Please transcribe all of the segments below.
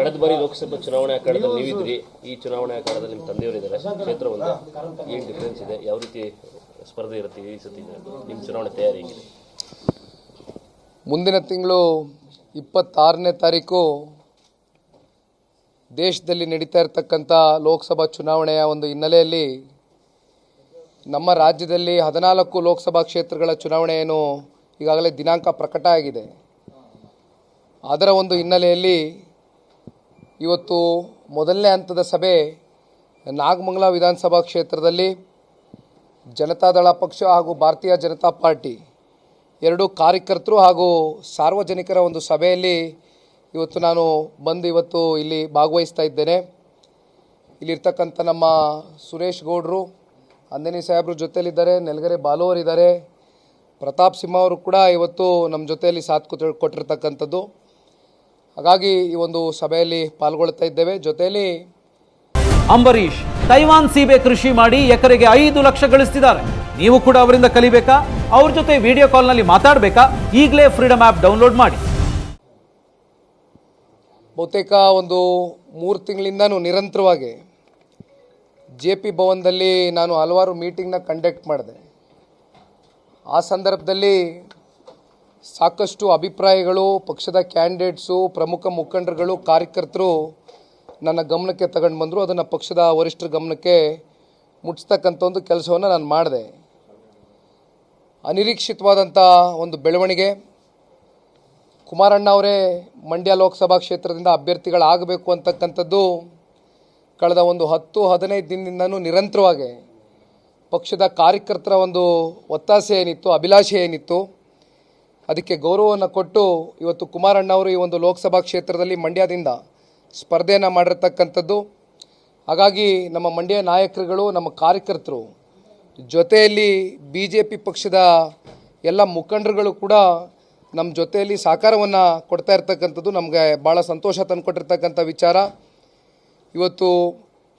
ಕಳೆದ ಬಾರಿ ಲೋಕಸಭಾ ಚುನಾವಣೆ ಅಖಾಡದಲ್ಲಿ ನೀವಿದ್ರಿ. ಈ ಚುನಾವಣೆ ಅಖಾಡದಲ್ಲಿ ನಿಮ್ಮ ತಂದೆಯವರಿದ್ದಾರೆ ಕ್ಷೇತ್ರ ಒಂದು. ಏನು ಡಿಫ್ರೆನ್ಸ್ ಇದೆ? ಯಾವ ರೀತಿ ಸ್ಪರ್ಧೆ ಇರುತ್ತೆ ಈ ಸತಿ? ನಿಮ್ಮ ಚುನಾವಣೆ ತಯಾರಿ ಹೇಗಿದೆ? ಮುಂದಿನ ತಿಂಗಳು ಇಪ್ಪತ್ತಾರನೇ ತಾರೀಕು ದೇಶದಲ್ಲಿ ನಡೀತಾ ಇರತಕ್ಕಂಥ ಲೋಕಸಭಾ ಚುನಾವಣೆಯ ಒಂದು ಹಿನ್ನೆಲೆಯಲ್ಲಿ ನಮ್ಮ ರಾಜ್ಯದಲ್ಲಿ ಹದಿನಾಲ್ಕು ಲೋಕಸಭಾ ಕ್ಷೇತ್ರಗಳ ಚುನಾವಣೆ ಏನು ಈಗಾಗಲೇ ದಿನಾಂಕ ಪ್ರಕಟ ಆಗಿದೆ. ಅದರ ಒಂದು ಹಿನ್ನೆಲೆಯಲ್ಲಿ ಇವತ್ತು ಮೊದಲನೇ ಹಂತದ ಸಭೆ ನಾಗಮಂಗಲ ವಿಧಾನಸಭಾ ಕ್ಷೇತ್ರದಲ್ಲಿ ಜನತಾದಳ ಪಕ್ಷ ಹಾಗೂ ಭಾರತೀಯ ಜನತಾ ಪಾರ್ಟಿ ಎರಡು ಕಾರ್ಯಕರ್ತರು ಹಾಗೂ ಸಾರ್ವಜನಿಕರ ಒಂದು ಸಭೆಯಲ್ಲಿ ಇವತ್ತು ನಾನು ಬಂದು ಇವತ್ತು ಇಲ್ಲಿ ಭಾಗವಹಿಸ್ತಾ ಇದ್ದೇನೆ. ಇಲ್ಲಿರ್ತಕ್ಕಂಥ ನಮ್ಮ ಸುರೇಶ್ ಗೌಡ್ರು, ಅಂದನಿ ಸಾಹೇಬ್ರು ಜೊತೆಯಲ್ಲಿದ್ದಾರೆ, ನೆಲಗರೆ ಬಾಲುವರಿದ್ದಾರೆ ಪ್ರತಾಪ್ ಸಿಂಹ ಅವರು ಕೂಡ ಇವತ್ತು ನಮ್ಮ ಜೊತೆಯಲ್ಲಿ ಸಾಥ್ ಕೊಟ್ಟು ಕೊಟ್ಟಿರ್ತಕ್ಕಂಥದ್ದು. ಹಾಗಾಗಿ ಈ ಒಂದು ಸಭೆಯಲ್ಲಿ ಪಾಲ್ಗೊಳ್ತಾ ಇದ್ದೇವೆ. ಜೊತೆಯಲ್ಲಿ ಅಂಬರೀಷ್ ತೈವಾನ್ ಸೀಬೆ ಕೃಷಿ ಮಾಡಿ ಎಕರೆಗೆ ಐದು ಲಕ್ಷ ಗಳಿಸ್ತಿದ್ದಾರೆ. ನೀವು ಕೂಡ ಅವರಿಂದ ಕಲಿಬೇಕಾ? ಅವ್ರ ಜೊತೆ ವಿಡಿಯೋ ಕಾಲ್ನಲ್ಲಿ ಮಾತಾಡಬೇಕಾ? ಈಗಲೇ ಫ್ರೀಡಮ್ ಆ್ಯಪ್ ಡೌನ್ಲೋಡ್ ಮಾಡಿ. ಬಹುತೇಕ ಒಂದು ಮೂರು ತಿಂಗಳಿಂದನೂ ನಿರಂತರವಾಗಿ ಜೆ ಪಿ ಭವನದಲ್ಲಿ ನಾನು ಹಲವಾರು ಮೀಟಿಂಗ್ನ ಕಂಡಕ್ಟ್ ಮಾಡಿದೆ. ಆ ಸಂದರ್ಭದಲ್ಲಿ ಸಾಕಷ್ಟು ಅಭಿಪ್ರಾಯಗಳು, ಪಕ್ಷದ ಕ್ಯಾಂಡಿಡೇಟ್ಸು, ಪ್ರಮುಖ ಮುಖಂಡರುಗಳು, ಕಾರ್ಯಕರ್ತರು ನನ್ನ ಗಮನಕ್ಕೆ ತಗೊಂಡು ಬಂದರು. ಅದನ್ನು ಪಕ್ಷದ ವರಿಷ್ಠರ ಗಮನಕ್ಕೆ ಮುಟ್ಟಿಸ್ತಕ್ಕಂಥ ಒಂದು ಕೆಲಸವನ್ನು ನಾನು ಮಾಡಿದೆ. ಅನಿರೀಕ್ಷಿತವಾದಂಥ ಒಂದು ಬೆಳವಣಿಗೆ. ಕುಮಾರಣ್ಣ ಅವರೇ ಮಂಡ್ಯ ಲೋಕಸಭಾ ಕ್ಷೇತ್ರದಿಂದ ಅಭ್ಯರ್ಥಿಗಳಾಗಬೇಕು ಅಂತಕ್ಕಂಥದ್ದು ಕಳೆದ ಒಂದು ಹತ್ತು, ಹದಿನೈದು ದಿನದಿಂದನೂ ನಿರಂತರವಾಗಿ ಪಕ್ಷದ ಕಾರ್ಯಕರ್ತರ ಒಂದು ಒತ್ತಾಸೆ ಏನಿತ್ತು, ಅಭಿಲಾಷೆ ಏನಿತ್ತು. ಅದಕ್ಕೆ ಗೌರವವನ್ನು ಕೊಟ್ಟು ಇವತ್ತು ಕುಮಾರಣ್ಣ ಅವರು ಈ ಒಂದು ಲೋಕಸಭಾ ಕ್ಷೇತ್ರದಲ್ಲಿ ಮಂಡ್ಯದಿಂದ ಸ್ಪರ್ಧೆಯನ್ನು ಮಾಡಿರ್ತಕ್ಕಂಥದ್ದು. ಹಾಗಾಗಿ ನಮ್ಮ ಮಂಡ್ಯ ನಾಯಕರುಗಳು, ನಮ್ಮ ಕಾರ್ಯಕರ್ತರು, ಜೊತೆಯಲ್ಲಿ ಬಿ ಜೆ ಪಿ ಪಕ್ಷದ ಎಲ್ಲ ಮುಖಂಡರುಗಳು ಕೂಡ ನಮ್ಮ ಜೊತೆಯಲ್ಲಿ ಸಹಕಾರವನ್ನು ಕೊಡ್ತಾ ಇರ್ತಕ್ಕಂಥದ್ದು ನಮಗೆ ಭಾಳ ಸಂತೋಷ ತಂದುಕೊಟ್ಟಿರ್ತಕ್ಕಂಥ ವಿಚಾರ. ಇವತ್ತು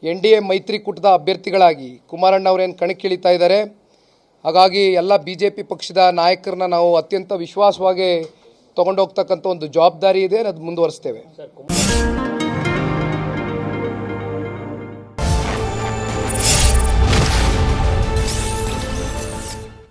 ಎನ್ ಡಿ ಎ ಮೈತ್ರಿಕೂಟದ ಅಭ್ಯರ್ಥಿಗಳಾಗಿ ಕುಮಾರಣ್ಣ ಅವರೇನು ಕಣಕ್ಕಿಳಿತಾ ಇದ್ದಾರೆ. ಹಾಗಾಗಿ ಎಲ್ಲ ಬಿ ಜೆ ಪಿ ಪಕ್ಷದ ನಾಯಕರನ್ನ ನಾವು ಅತ್ಯಂತ ವಿಶ್ವಾಸವಾಗಿ ತಗೊಂಡೋಗ್ತಕ್ಕಂಥ ಒಂದು ಜವಾಬ್ದಾರಿ ಇದೆ ಅದು ಮುಂದುವರಿಸ್ತೇವೆ.